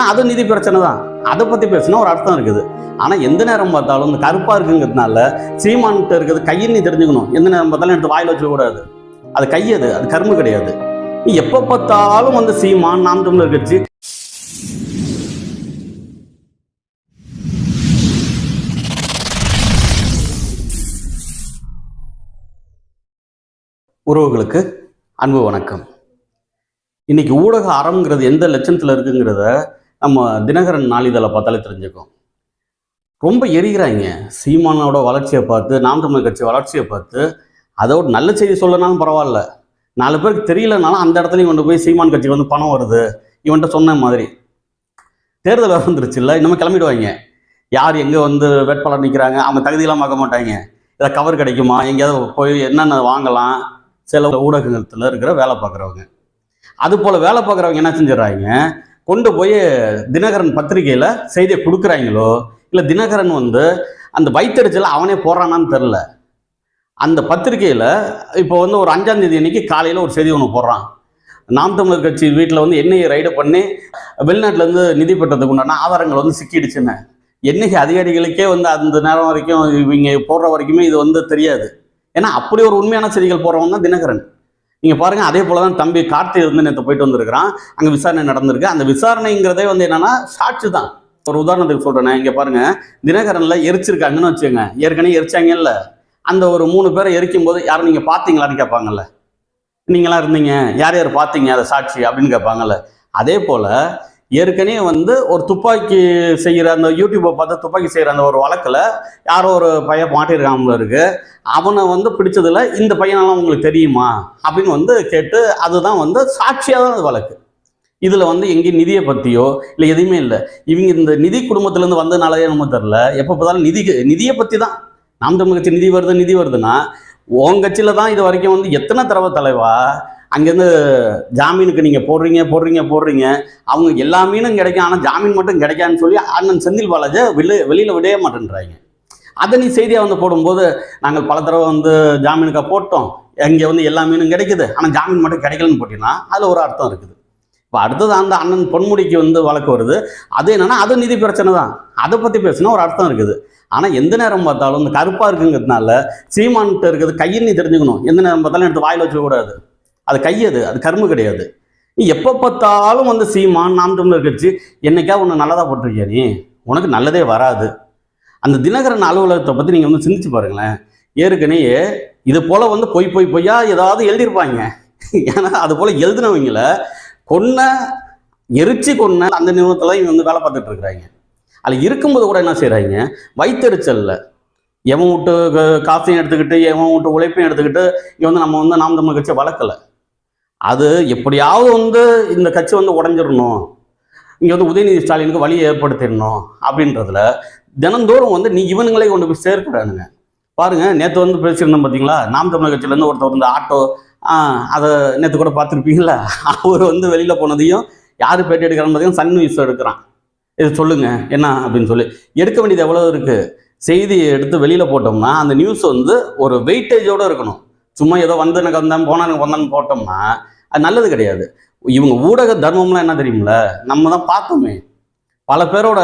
என்னன்னா அது நிதி பிரச்சனை தான் அதை பத்தி பேசினா ஒரு அர்த்தம் இருக்குது. ஆனா எந்த நேரம் பார்த்தாலும் இந்த கருப்பா இருக்குங்கிறதுனால சீமான்ட்டு இருக்கிறது கையின் நீ தெரிஞ்சுக்கணும். எந்த நேரம் பார்த்தாலும் எடுத்து வாயில வச்சுக்க கூடாது. அது கையது அது கரும்பு கிடையாது. நீ எப்போ பார்த்தாலும் வந்து சீமான் நாம் தமிழர் கட்சி உறவுகளுக்கு அன்பு வணக்கம். இன்னைக்கு ஊடக அறம்ங்கிறது எந்த லட்சணத்தில் இருக்குங்கிறத நம்ம தினகரன் நாளிதழை பார்த்தாலே தெரிஞ்சுக்கும். ரொம்ப எரிகிறாங்க சீமானோட வளர்ச்சியை பார்த்து நாம் தமிழ் கட்சி வளர்ச்சியை பார்த்து அதோட நல்ல செய்தி சொல்லனாலும் பரவாயில்ல. நாலு பேருக்கு தெரியலனாலும் அந்த இடத்துலையும் கொண்டு போய் சீமான் கட்சிக்கு வந்து பணம் வருது. இவன்கிட்ட சொன்ன மாதிரி. தேர்தல் வர வந்துருச்சுல்ல இன்னமும் கிளம்பிடுவாங்க. யார் எங்கே வந்து வேட்பாளர் நிற்கிறாங்க அவங்க தகுதியெல்லாம் பார்க்க மாட்டாங்க. ஏதாவது கவர் கிடைக்குமா? எங்கேயாவது போய் என்னென்ன வாங்கலாம்? சில ஊடகத்தில் இருக்கிற வேலை பார்க்குறவங்க. அது போல் வேலை பார்க்குறவங்க என்ன செஞ்சிடறாங்க? கொண்டு போய் தினகரன் பத்திரிகையில் செய்தியை கொடுக்குறாங்களோ? இல்லை தினகரன் வந்து அந்த வைத்தறிச்சல அவனே போடுறானான்னு தெரில அந்த பத்திரிகையில் இப்போ வந்து ஒரு அஞ்சாம் தேதி அன்னைக்கு காலையில் ஒரு செய்தி ஒன்று போடுறான். நாம் தமிழர் கட்சி வீட்டில் வந்து என்ஐஏ ரைடு பண்ணி வெளிநாட்டிலேருந்து நிதி பெற்றதுக்கு உண்டான ஆதாரங்கள் வந்து சிக்கிடுச்சுன்னு. என்னைக்கு அதிகாரிகளுக்கே வந்து அந்த நேரம் வரைக்கும் இவங்க போடுற வரைக்குமே இது வந்து தெரியாது. ஏன்னா அப்படி ஒரு உண்மையான செய்திகள் போடுறவங்க தான் தினகரன். நீங்க பாருங்க அதே போல தான் தம்பி கார்த்தி இருந்து நேற்று போயிட்டு வந்திருக்கிறான். அங்க விசாரணை நடந்திருக்கு. அந்த விசாரணைங்கிறதே வந்து என்னன்னா சாட்சி தான் ஒரு உதாரணத்துக்கு சொல்றேன் இங்க பாருங்க. தினகரன்ல எரிச்சிருக்காங்கன்னு வச்சுக்கோங்க. ஏற்கனவே எரிச்சாங்கல்ல. அந்த ஒரு மூணு பேரை எரிக்கும் போது யாரும் நீங்க பாத்தீங்களான்னு கேட்பாங்கல்ல. நீங்களாம் இருந்தீங்க. யார் யார் பார்த்தீங்க அதை சாட்சி அப்படின்னு கேட்பாங்கல்ல. அதே போல ஏற்கனவே வந்து ஒரு துப்பாக்கி செய்கிற அந்த யூடியூப்பை பார்த்து துப்பாக்கி செய்கிற அந்த ஒரு வழக்கில் யாரோ ஒரு பையன் மாட்டியிருக்காமல இருக்கு. அவனை வந்து பிடிச்சதில் இந்த பையனெல்லாம் உங்களுக்கு தெரியுமா? அப்படின்னு வந்து கேட்டு அதுதான் வந்து சாட்சியாக தான் அது வழக்கு. இதில் வந்து எங்கேயும் நிதியை பற்றியோ இல்லை எதுவுமே இல்லை. இவங்க இந்த நிதி குடும்பத்துலேருந்து வந்ததுனாலே நம்ம தெரில எப்போ பார்த்தாலும் நிதி நிதியை பற்றி தான் நாம் தமிழ் கட்சி நிதி வருது நிதி வருதுன்னா உன் கட்சியில் தான் இது வரைக்கும் வந்து எத்தனை தடவை தலைவா? அங்கேருந்து ஜாமீனுக்கு நீங்கள் போடுறீங்க போடுறீங்க போடுறீங்க. அவங்க எல்லா மீனும் கிடைக்கும் ஆனால் ஜாமீன் மட்டும் கிடைக்காதுன்னு சொல்லி அண்ணன் செந்தில் பாலாஜை வெளி வெளியில் விடவே மாட்டேன்றாங்க. அதை நீ செய்தியாக வந்து போடும்போது நாங்கள் பல தடவை வந்து ஜாமீனுக்காக போட்டோம். இங்கே வந்து எல்லா மீனும் கிடைக்குது. ஆனால் ஜாமீன் மட்டும் கிடைக்கலன்னு போட்டிங்கன்னா அதில் ஒரு அர்த்தம் இருக்குது. இப்போ அடுத்தது அந்த அண்ணன் பொன்முடிக்கு வந்து வழக்கு வருது. அது என்னென்னா அது நிதி பிரச்சனை தான். அதை பற்றி பேசினா ஒரு அர்த்தம் இருக்குது. ஆனால் எந்த நேரம் பார்த்தாலும் இந்த கருப்பாக இருக்குங்கிறதுனால சீமான்கிட்ட இருக்கிறது கையில் நீ தெரிஞ்சுக்கணும். எந்த நேரம் பார்த்தாலும் எடுத்து வாயில் வச்சுக்கூடாது அது கையது அது கரும்பு கிடையாது. நீ எப்போ பார்த்தாலும் வந்து சீமான் நாம் தமிழர் கட்சி என்னைக்கா ஒன்று நல்லதாக போட்டிருக்கியா நீ? உனக்கு நல்லதே வராது. அந்த தினகரன் அலுவலகத்தை பற்றி நீங்கள் வந்து சிந்திச்சு பாருங்களேன். ஏற்கனவே இது போல் வந்து பொய் பொய் பொய்யா ஏதாவது எழுதியிருப்பாங்க. ஏன்னா அது போல் எழுதினவங்கள கொன்ன எரிச்சு கொன்ன அந்த நிறுவனத்தில் இவங்க வந்து வேலை பார்த்துட்டு இருக்கிறாங்க. அதில் இருக்கும்போது கூட என்ன செய்கிறாங்க வைத்தறிச்சல்ல. எவன் விட்டு காசையும் எடுத்துக்கிட்டு எவன் விட்டு உழைப்பையும் எடுத்துக்கிட்டு இவன் வந்து நம்ம வந்து நாம் தமிழ் கட்சியை வளர்க்கல. அது எப்படியாவது வந்து இந்த கட்சி வந்து உடஞ்சிடணும். இங்கே வந்து உதயநிதி ஸ்டாலினுக்கு வழி ஏற்படுத்திடணும் அப்படின்றதுல தினந்தோறும் வந்து நீ இவனுங்களே கொண்டு போய் சேர்க்கிறானுங்க பாருங்க நேற்று வந்து பேசியிருந்தோம் பார்த்தீங்களா நாம் தமிழர் கட்சியிலேருந்து ஒருத்தர் வந்து ஆட்டோ அதை நேற்று கூட பார்த்துருப்பீங்களா அவர் வந்து வெளியில் போனதையும் யார் பேட்டி எடுக்கிறான்னு பார்த்தீங்கன்னா சன் நியூஸ் எடுக்கிறான். இது சொல்லுங்க என்ன அப்படின்னு சொல்லி. எடுக்க வேண்டியது எவ்வளோ இருக்குது செய்தியை எடுத்து வெளியில் போட்டோம்னா அந்த நியூஸ் வந்து ஒரு வெயிட்டேஜோடு இருக்கணும். சும்மா ஏதோ வந்து எனக்கு வந்தேன் போனானுக்கு வந்தான்னு போட்டோம்னா அது நல்லது கிடையாது. இவங்க ஊடக தர்மம்லாம் என்ன தெரியுமில்ல? நம்ம தான் பார்த்தோமே. பல பேரோட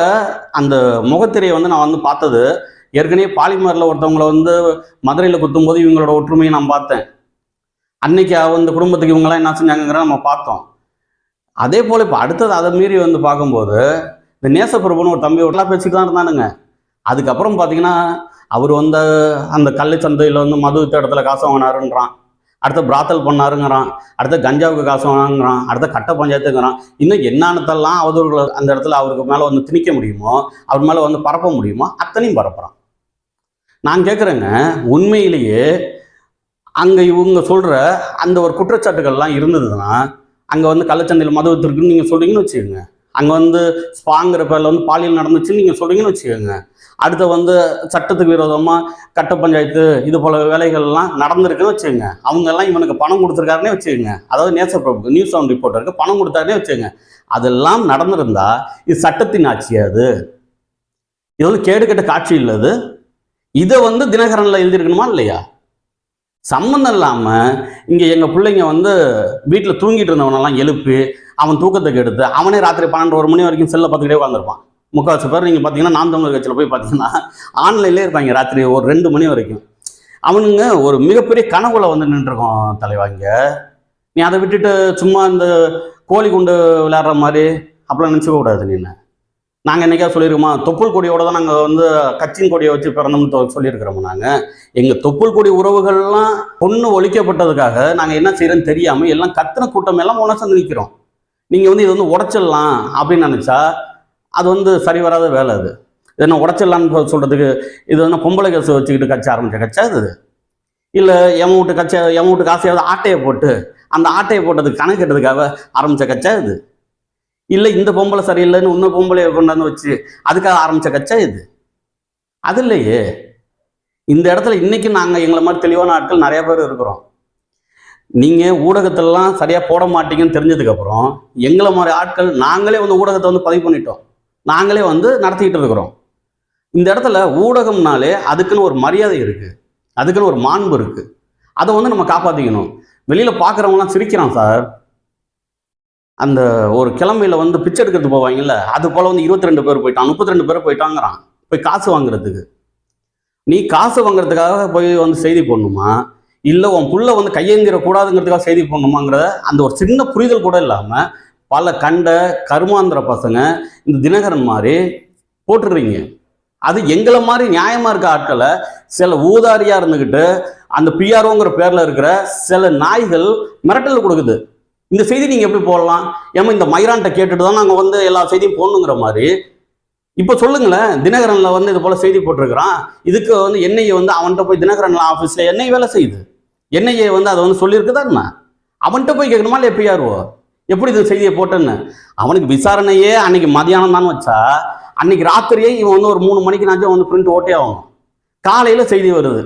அந்த முகத்திரையை வந்து நான் வந்து பார்த்தது ஏற்கனவே பாலிமரில் ஒருத்தவங்களை வந்து மதுரையில் குத்தும்போது இவங்களோட ஒற்றுமையை நான் பார்த்தேன். அன்னைக்கு அந்த குடும்பத்துக்கு இவங்கெல்லாம் என்ன செஞ்சாங்கிற நம்ம பார்த்தோம். அதே போல் இப்போ அடுத்தது அதை மீறி வந்து பார்க்கும்போது இந்த நேசப்பிரபுன்னு ஒரு தம்பி ஒட்டலாம் பேசிட்டு தான் இருந்தானுங்க. அதுக்கப்புறம் பார்த்தீங்கன்னா அவர் வந்து அந்த கள்ளச்சந்தையில் வந்து மது வித்த இடத்துல காசு வாங்கினாருன்றான். அடுத்த பிராத்தல் பண்ணாருங்கிறான். அடுத்த கஞ்சாவுக்கு காசு வாங்குறான். அடுத்த கட்ட பஞ்சாயத்துங்கிறான். இன்னும் என்னானத்தெல்லாம் அவதூறுகள் அந்த இடத்துல அவருக்கு மேலே வந்து திணிக்க முடியுமோ அவர் மேலே வந்து பரப்ப முடியுமோ அத்தனையும் பரப்புறான். நான் கேட்குறேங்க உண்மையிலேயே அங்கே இவங்க சொல்கிற அந்த ஒரு குற்றச்சாட்டுகள்லாம் இருந்ததுன்னா அங்கே வந்து கள்ளச்சந்தையில் மது வித்துருக்குன்னு நீங்கள் சொல்கிறீங்கன்னு வச்சுக்கோங்க. அங்கே வந்து ஸ்பாங்கிற பேரில் வந்து பாலியல் நடந்துச்சுன்னு நீங்கள் சொல்கிறீங்கன்னு வச்சுக்கோங்க. அடுத்து வந்து சட்டத்துக்கு விரோதமாக கட்ட பஞ்சாயத்து இது போல வேலைகள்லாம் நடந்திருக்குன்னு வச்சுக்கோங்க. அவங்க எல்லாம் இவனுக்கு பணம் கொடுத்துருக்காருன்னே வச்சுக்கோங்க. அதாவது நேசப்பிரபு நியூஸ் செவன் ரிப்போர்ட்டருக்கு பணம் கொடுத்தாருனே வச்சுக்கோங்க. அதெல்லாம் நடந்திருந்தா இது சட்டத்தின் ஆட்சி அது. இது வந்து கேடு கெட்ட காட்சி இல்லது இதை வந்து தினகரனில் எழுதியிருக்கணுமா இல்லையா? சம்மந்தம் இல்லாமல் இங்கே எங்கள் பிள்ளைங்க வந்து வீட்டில் தூங்கிட்டு இருந்தவனெல்லாம் எழுப்பி அவன் தூக்கத்துக்கு எடுத்து அவனே ராத்திரி பன்னெண்டு ஒரு மணி வரைக்கும் செல்லை பார்த்துக்கிட்டே உட்காந்துருப்பான் முக்கால்வாசி பேர் நீங்கள் பார்த்தீங்கன்னா நாம் தமிழர் கட்சியில் போய் பார்த்தீங்கன்னா ஆன்லைன்லேயே இருப்பாங்க ராத்திரி ஒரு ரெண்டு மணி வரைக்கும். அவனுங்க ஒரு மிகப்பெரிய கனவுல வந்து நின்றுருக்கோம் தலைவாங்க நீ அதை விட்டுட்டு சும்மா இந்த கோழி குண்டு விளையாடுற மாதிரி அப்படிலாம் நினச்சிக்க கூடாது நீ நாங்கள் என்றைக்கா சொல்லியிருக்கோமா? தொப்புள் கொடியோட தான் நாங்கள் வந்து கட்சியின் கொடியை வச்சு பிறந்தோம்னு சொல்லியிருக்கிறோம் நாங்கள் எங்கள் தொப்புள் கொடி உறவுகள்லாம் பொண்ணு ஒழிக்கப்பட்டதுக்காக நாங்கள் என்ன செய்கிறோன்னு தெரியாமல் எல்லாம் கத்தின கூட்டம் எல்லாம் ஒன்றா சேர்ந்து நிற்கிறோம் நீங்கள் வந்து இது வந்து உடச்சிடலாம் அப்படின்னு நினச்சா அது வந்து சரி வராத வேலை அது. இது என்ன உடச்சிடலான்னு சொல்கிறதுக்கு இது வந்து பொம்பளை கேசு வச்சுக்கிட்டு கட்சி ஆரம்பித்த கட்சா இது? இல்லை எம வீட்டு கட்சி எம வீட்டு காசையாவது ஆட்டையை போட்டு அந்த ஆட்டையை போட்டதுக்கு கணக்கு கட்டுறதுக்காக ஆரம்பித்த கட்சா இது? இல்லை இந்த பொம்பளை சரியில்லைன்னு இன்னும் பொம்பளையை கொண்டாந்து வச்சு அதுக்காக ஆரம்பித்த கட்சா இது? அது இல்லையே. இந்த இடத்துல இன்னைக்கு நாங்கள் எங்களை மாதிரி தெளிவான ஆட்கள் நிறைய பேர் இருக்கிறோம். நீங்கள் ஊடகத்திலலாம் சரியாக போட மாட்டீங்கன்னு தெரிஞ்சதுக்கப்புறம் எங்களை மாதிரி ஆட்கள் நாங்களே வந்து ஊடகத்தை வந்து பதிவு பண்ணிட்டோம். நாங்களே வந்து நடத்திக்கிட்டு இருக்கிறோம். இந்த இடத்துல ஊடகம்னாலே அதுக்குன்னு ஒரு மரியாதை இருக்குது அதுக்குன்னு ஒரு மாண்பு இருக்குது அதை வந்து நம்ம காப்பாற்றிக்கணும் வெளியில் பார்க்குறவங்களாம் சிரிக்கிறான் சார். அந்த ஒரு கிழமையில வந்து பிச்சை எடுக்கிறது போவாங்கல்ல அது போல் வந்து இருபத்தி ரெண்டு பேர் போயிட்டான் முப்பத்தி ரெண்டு பேர் போயிட்டாங்கிறான். போய் காசு வாங்குறதுக்கு. நீ காசு வாங்குறதுக்காக போய் வந்து செய்தி போடணுமா? இல்லை உன் புள்ள வந்து கையேந்திரக்கூடாதுங்கிறதுக்காக செய்தி போடணுமாங்கிறத அந்த ஒரு சின்ன புரிதல் கூட இல்லாமல் பல கண்ட கருமாந்திர பசங்க இந்த தினகரன் மாதிரி போட்டுடுறீங்க அது எங்களை மாதிரி நியாயமாக இருக்க ஆட்களை சில ஊதாரியாக இருந்துக்கிட்டு அந்த பிஆர்ஓங்கிற பேரில் இருக்கிற சில நாய்கள் மிரட்டல் கொடுக்குது. இந்த செய்தி நீங்கள் எப்படி போடலாம்? ஏமா இந்த மைரான்ட்ட கேட்டுட்டு தான் நாங்கள் வந்து எல்லா செய்தியும் போடணுங்கிற மாதிரி. இப்போ சொல்லுங்களேன் தினகரனில் வந்து இது போல் செய்தி போட்டிருக்கிறான். இதுக்கு வந்து என்ஐஏ வந்து அவன்கிட்ட போய் தினகரன் ஆஃபீஸில் என்ஐ வேலை செய்யுது. என்ஐஏ வந்து அதை வந்து சொல்லியிருக்குதா என்ன? அவன்கிட்ட போய் கேட்கணுமா இல்லை எப்பயாருவோ எப்படி இந்த செய்தியை போட்டேன்னு? அவனுக்கு விசாரணையே அன்னைக்கு மதியானம் தான் வச்சா அன்னைக்கு ராத்திரியே இவன் வந்து ஒரு மூணு மணிக்கு நாச்சும் வந்து பிரிண்ட் ஓட்டே ஆகணும். காலையில் செய்தி வருது.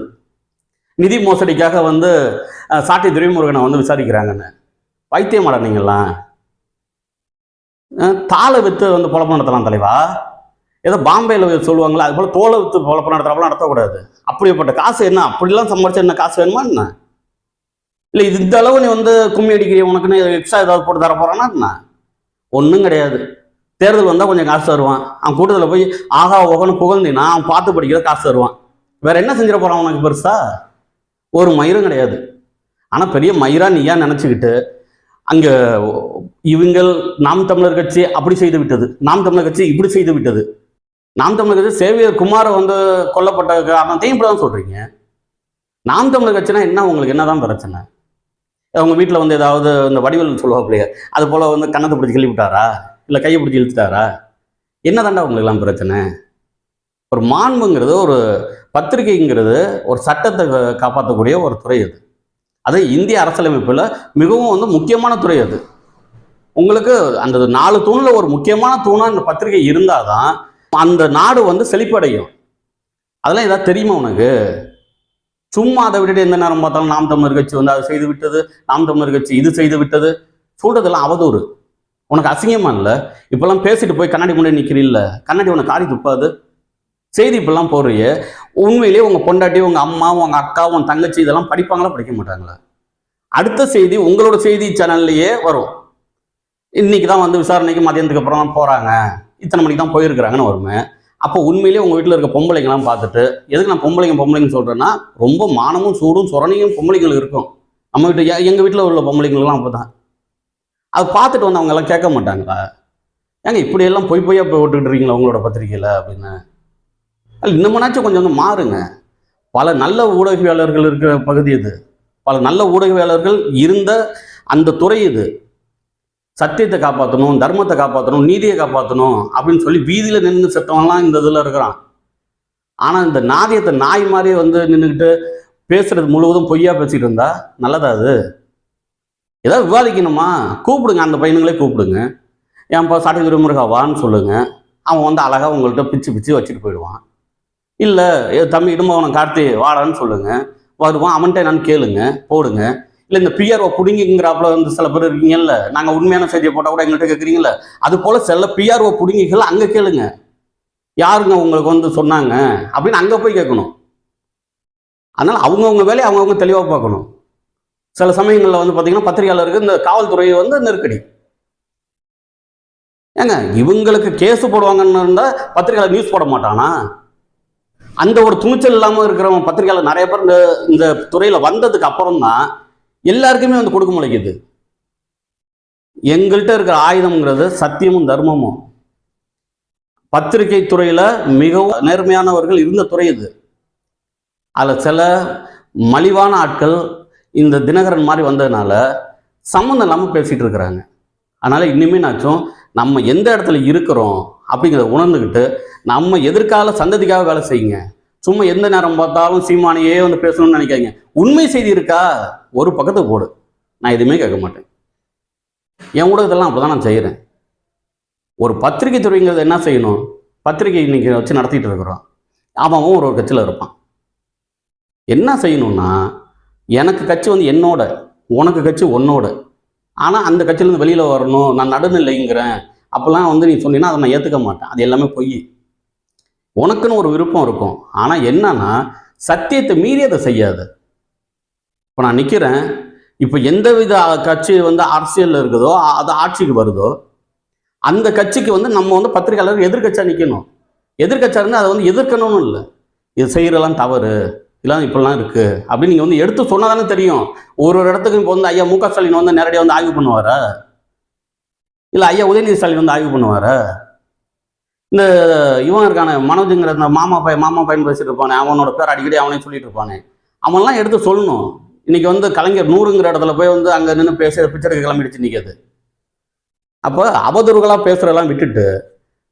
நிதி மோசடிக்காக வந்து சாட்டி துரைமுருகனை வந்து விசாரிக்கிறாங்கன்னு. வைத்தியம் அடனீங்களா? தாளை வித்து வந்து பொழப்பு நடத்தலாம் தலைவா. ஏதோ பாம்பேயில் சொல்லுவாங்களா அது போல் தோலை வித்து பொழப்பு நடத்துறப்பெல்லாம் நடத்தக்கூடாது. அப்படிப்பட்ட காசு என்ன? அப்படிலாம் சம்பாரிச்சு என்ன காசு வேணுமா என்ன? இல்லை இது இந்த அளவு நீ வந்து கும்மி அடிக்கிறிய? உனக்குன்னு எக்ஸ்ட்ரா ஏதாவது போட்டு தர போறானா என்ன? ஒன்றும் கிடையாது. தேர்தல் வந்தால் கொஞ்சம் காசு தருவான். அவன் கூட்டத்தில் போய் ஆகா ஓகன்னு புகழ்ந்தீங்கன்னா அவன் பார்த்து படிக்கிற காசு தருவான். வேற என்ன செஞ்சிட போறான் உனக்கு பெருசா? ஒரு மயிரும் கிடையாது. ஆனால் பெரிய மயிரா நீயா நினச்சிக்கிட்டு அங்கே இவங்கள் நாம் தமிழர் கட்சி அப்படி செய்து விட்டது. நாம் தமிழர் கட்சி இப்படி செய்து விட்டது. நாம் தமிழர் கட்சி சேவியர் குமாரை வந்து கொல்லப்பட்ட காரணத்தையும் இப்படி தான் சொல்கிறீங்க நாம் தமிழர் கட்சினா என்ன? உங்களுக்கு என்னதான் பிரச்சனை? அவங்க வீட்டில் வந்து ஏதாவது இந்த வடிவல் சொல்லுவாப்பிலையே அது போல் வந்து கன்னத்தை பிடிச்சி கிள்ளி விட்டாரா இல்லை கையை பிடிச்சி இழுத்துட்டாரா? என்ன தாண்டா உங்களுக்கெல்லாம் பிரச்சனை? ஒரு மாண்புங்கிறது ஒரு பத்திரிகைங்கிறது ஒரு சட்டத்தை காப்பாற்றக்கூடிய ஒரு துறை அது. அது இந்திய அரசியலமைப்பில் மிகவும் வந்து முக்கியமான துறை அது. உங்களுக்கு அந்த நாலு தூணில் ஒரு முக்கியமான தூணாக இந்த பத்திரிகை இருந்தால் தான் அந்த நாடு வந்து செழிப்படையும். அதெல்லாம் ஏதாவது தெரியுமா உனக்கு? சும்மா அதை விட்டுட்டு எந்த நேரம் பார்த்தாலும் நாம் தமிழர் கட்சி வந்து அதை செய்து விட்டது நாம் தமிழர் கட்சி இது செய்து விட்டது. சொல்றதெல்லாம் அவதூறு. உனக்கு அசிங்கமா இல்லை? இப்பெல்லாம் பேசிட்டு போய் கண்ணாடி முன்னாடி நிற்கிறீல்ல கண்ணாடி உனக்கு காரி துப்பாது? செய்தி இப்பெல்லாம் போடுறிய? உண்மையிலேயே உங்க பொண்டாட்டி உங்க அம்மா உங்க அக்கா உன் தங்கச்சி இதெல்லாம் படிப்பாங்களா படிக்க மாட்டாங்களா? அடுத்த செய்தி உங்களோட செய்தி சேனல்லையே வரும். இன்னைக்கு தான் வந்து விசாரணைக்கு மதியானத்துக்கு அப்புறம் தான் போறாங்க. இத்தனை மணிக்கு தான் போயிருக்கிறாங்கன்னு வருமே. அப்போ உண்மையிலேயே உங்கள் வீட்டில் இருக்க பொம்பளைங்கெல்லாம் பார்த்துட்டு எதுக்கு நான் பொம்பளைங்க பொம்பளைங்க சொல்கிறேன்னா ரொம்ப மானமும் சூடும் சுரணையும் பொம்பளைங்களும் இருக்கும். நம்ம வீட்டு எங்கள் வீட்டில் உள்ள பொம்பளைங்களுக்குலாம் அப்படிதான் அதை பார்த்துட்டு வந்து அவங்க எல்லாம் கேட்க மாட்டாங்களா? ஏங்க இப்படியெல்லாம் பொய் பொய்யா போய் விட்டுக்கிட்டு இருக்கீங்களா உங்களோட பத்திரிக்கையில் அப்படின்னு. அது இன்னமும்னாச்சும் கொஞ்சம் வந்து மாறுங்க. பல நல்ல ஊடகவியாளர்கள் இருக்கிற பகுதி இது. பல நல்ல ஊடகவியாளர்கள் இருந்த அந்த துறை இது. சத்தியத்தை காப்பாற்றணும் தர்மத்தை காப்பாற்றணும் நீதியை காப்பாற்றணும் அப்படின்னு சொல்லி வீதியில் நின்று செத்தவன்லாம் இந்த இதில் இருக்கிறான். ஆனால் இந்த நாதியத்தை நாய் மாதிரி வந்து நின்றுக்கிட்டு பேசுறது முழுவதும் பொய்யா பேசிட்டு இருந்தா நல்லதா அது? ஏதாவது விவாதிக்கணுமா? கூப்பிடுங்க அந்த பையனுங்களே கூப்பிடுங்க. ஏன்ப்பா சாட்டி துறைமுருகா வான்னு சொல்லுங்க. அவன் வந்து அழகாக உங்கள்கிட்ட பிச்சு பிச்சு வச்சுட்டு போயிடுவான். இல்லை தம்பி இடும்பவனை கார்த்தி வாடான்னு சொல்லுங்க. வருவான் அவன்கிட்ட என்னன்னு கேளுங்க போடுங்க. இல்லை இந்த பிஆர்ஓ புடுங்கிங்கிறாப்புல வந்து சில பேர் இருக்கீங்கல்ல நாங்கள் உண்மையான செய்தியை போட்டால் கூட எங்கள்கிட்ட கேட்குறீங்களா அது போல் சில பிஆர்ஓ புடுங்கிகள் அங்கே கேளுங்க. யாருங்க உங்களுக்கு வந்து சொன்னாங்க? அப்படின்னு அங்கே போய் கேட்கணும் அதனால் அவங்கவுங்க வேலையை அவங்கவுங்க தெளிவாக பார்க்கணும். சில சமயங்களில் வந்து பார்த்தீங்கன்னா பத்திரிகையாளருக்கு இந்த காவல்துறை வந்து நெருக்கடி. ஏங்க இவங்களுக்கு கேஸ் போடுவாங்கன்னு இருந்தால் பத்திரிகையாளர் நியூஸ் போட மாட்டானா? அந்த ஒரு துணிச்சல் இல்லாமல் இருக்கிறவங்க பத்திரிகையாளர் நிறைய பேர் இந்த இந்த துறையில் வந்ததுக்கு அப்புறம் தான் எல்லாருக்குமே வந்து கொடுக்க முளைக்குது. எங்கள்கிட்ட இருக்கிற ஆயுதம்ங்கிறது சத்தியமும் தர்மமும். பத்திரிகை துறையில் மிகவும் நேர்மையானவர்கள் இருந்த துறை இது. அதில் சில மலிவான ஆட்கள் இந்த தினகரன் மாதிரி வந்ததுனால சம்மந்தம் இல்லாமல் பேசிகிட்டு இருக்கிறாங்க. அதனால் இனிமேனாச்சும் நம்ம எந்த இடத்துல இருக்கிறோம் அப்படிங்கிறத உணர்ந்துக்கிட்டு நம்ம எதிர்கால சந்ததிக்காக வேலை செய்யுங்க. சும்மா எந்த நேரம் பார்த்தாலும் சீமானையே வந்து பேசணும்னு நினைக்காதீங்க. உண்மை செய்தி இருக்கா? ஒரு பக்கத்துக்கு போடு. நான் எதுவுமே கேட்க மாட்டேன். என் ஊடகத்தெல்லாம் அப்படி தான் நான் செய்கிறேன் ஒரு பத்திரிகை துறைங்கிறது என்ன செய்யணும்? பத்திரிகை இன்னைக்கு வச்சு நடத்திட்டு இருக்கிறோம். அவன் அவன் ஒரு ஒரு கட்சியில் இருப்பான். என்ன செய்யணும்னா எனக்கு கட்சி வந்து என்னோட உனக்கு கட்சி உன்னோட. ஆனால் அந்த கட்சியிலேருந்து வெளியில் வரணும் நான் நடுநிலைங்கிறேன். அப்போல்லாம் வந்து நீ சொன்னீங்கன்னா அதை நான் ஏற்றுக்க மாட்டேன். அது எல்லாமே பொய். உனக்குன்னு ஒரு விருப்பம் இருக்கும். ஆனால் என்னன்னா சத்தியத்தை மீறி அதை செய்யாது. இப்போ நான் நிற்கிறேன் இப்போ எந்த வித கட்சி வந்து அரசியலில் இருக்குதோ அது ஆட்சிக்கு வருதோ அந்த கட்சிக்கு வந்து நம்ம வந்து பத்திரிகையாளர் எதிர்க்கட்சியாக நிற்கணும் எதிர்க்கட்சியாக இருந்தால் அதை வந்து எதிர்க்கணும்னு இல்லை. இது செய்கிறலாம் தவறு. இதெல்லாம் இப்படிலாம் இருக்குது அப்படின்னு நீங்கள் வந்து எடுத்து சொன்னால் தானே தெரியும். ஒரு ஒரு இடத்துக்கு இப்போ வந்து ஐயா மு க ஸ்டாலின் வந்து நேரடியாக வந்து ஆய்வு பண்ணுவாரா? இல்லை ஐயா உதயநிதி ஸ்டாலின் வந்து ஆய்வு பண்ணுவாரா? இந்த இவன் இருக்கானே மனோஜுங்கிற இந்த மாமா பையன் மாமா பையன் பேசிட்டு இருப்பானே அவனோட பேர் அடிக்கடி அவனே சொல்லிட்டு இருப்பானே. அவன்லாம் எடுத்து சொல்லணும். இன்னைக்கு வந்து கலைஞர் நூறுங்கிற இடத்துல போய் வந்து அங்கே நின்று பேச பிக்சருக்கு கிளம்பிடுச்சு நிற்காது அப்போ அவதூறுகளாக பேசுகிறதெல்லாம் விட்டுட்டு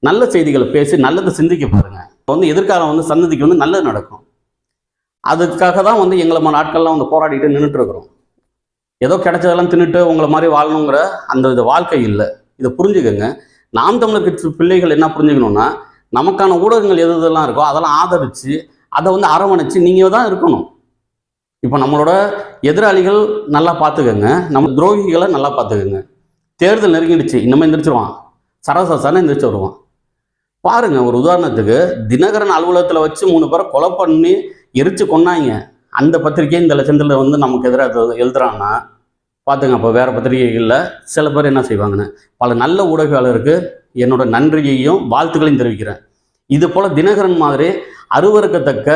நல்ல செய்திகளை பேசி நல்லதை சிந்திக்க பாருங்க. இப்போ வந்து எதிர்காலம் வந்து சந்ததிக்கு வந்து நல்லது நடக்கும். அதுக்காக தான் வந்து எங்களை மாதிரி ஆட்கள்லாம் வந்து போராடிட்டு நின்றுட்டு இருக்கிறோம். ஏதோ கிடைச்சதெல்லாம் தின்னுட்டு உங்களை மாதிரி வாழணுங்கிற அந்த இது வாழ்க்கை இல்லை. இதை புரிஞ்சுக்கோங்க. நாம் தமிழர் கட்சி பிள்ளைகள் என்ன புரிஞ்சுக்கணும்னா நமக்கான ஊடகங்கள் எது எதெல்லாம் இருக்கோ அதெல்லாம் ஆதரித்து அதை வந்து அரவணைச்சு நீங்கள் தான் இருக்கணும். இப்போ நம்மளோட எதிராளிகள் நல்லா பார்த்துக்கோங்க நம்ம துரோகிகளை நல்லா பார்த்துக்கோங்க. தேர்தல் நெருங்கிடுச்சு இன்னமும் எந்திரிச்சிருவான். சரசரசான எந்திரிச்சு வருவான். பாருங்க ஒரு உதாரணத்துக்கு தினகரன் அலுவலகத்தில் வச்சு மூணு பேரை கொலை பண்ணி எரிச்சு கொன்னாங்க. அந்த பத்திரிகை இந்த லட்சத்தில் வந்து நமக்கு எதிராக எழுதுறான்னா பார்த்துங்க அப்போ வேறு பத்திரிகைகளில் சில பேர் என்ன செய்வாங்கன்னு பல நல்ல ஊடகங்களுக்கு என்னோட நன்றியையும் வாழ்த்துக்களையும் தெரிவிக்கிறேன். இது போல் தினகரன் மாதிரி அருவறுக்கத்தக்க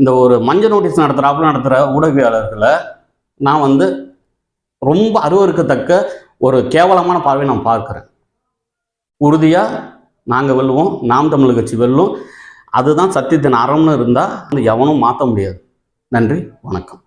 இந்த ஒரு மஞ்சள் நோட்டீஸ் நடத்துகிறாப்புல நடத்துகிற ஊடகவியாளர்களை நான் வந்து ரொம்ப அருவருக்கத்தக்க ஒரு கேவலமான பார்வையை நான் பார்க்குறேன். உறுதியாக நாங்கள் வெல்லுவோம் நாம் தமிழ் கட்சி வெல்லும். அதுதான் சத்தியத்தின் அறம்னு இருந்தால் அந்த எவனும் மாற்ற முடியாது. நன்றி வணக்கம்.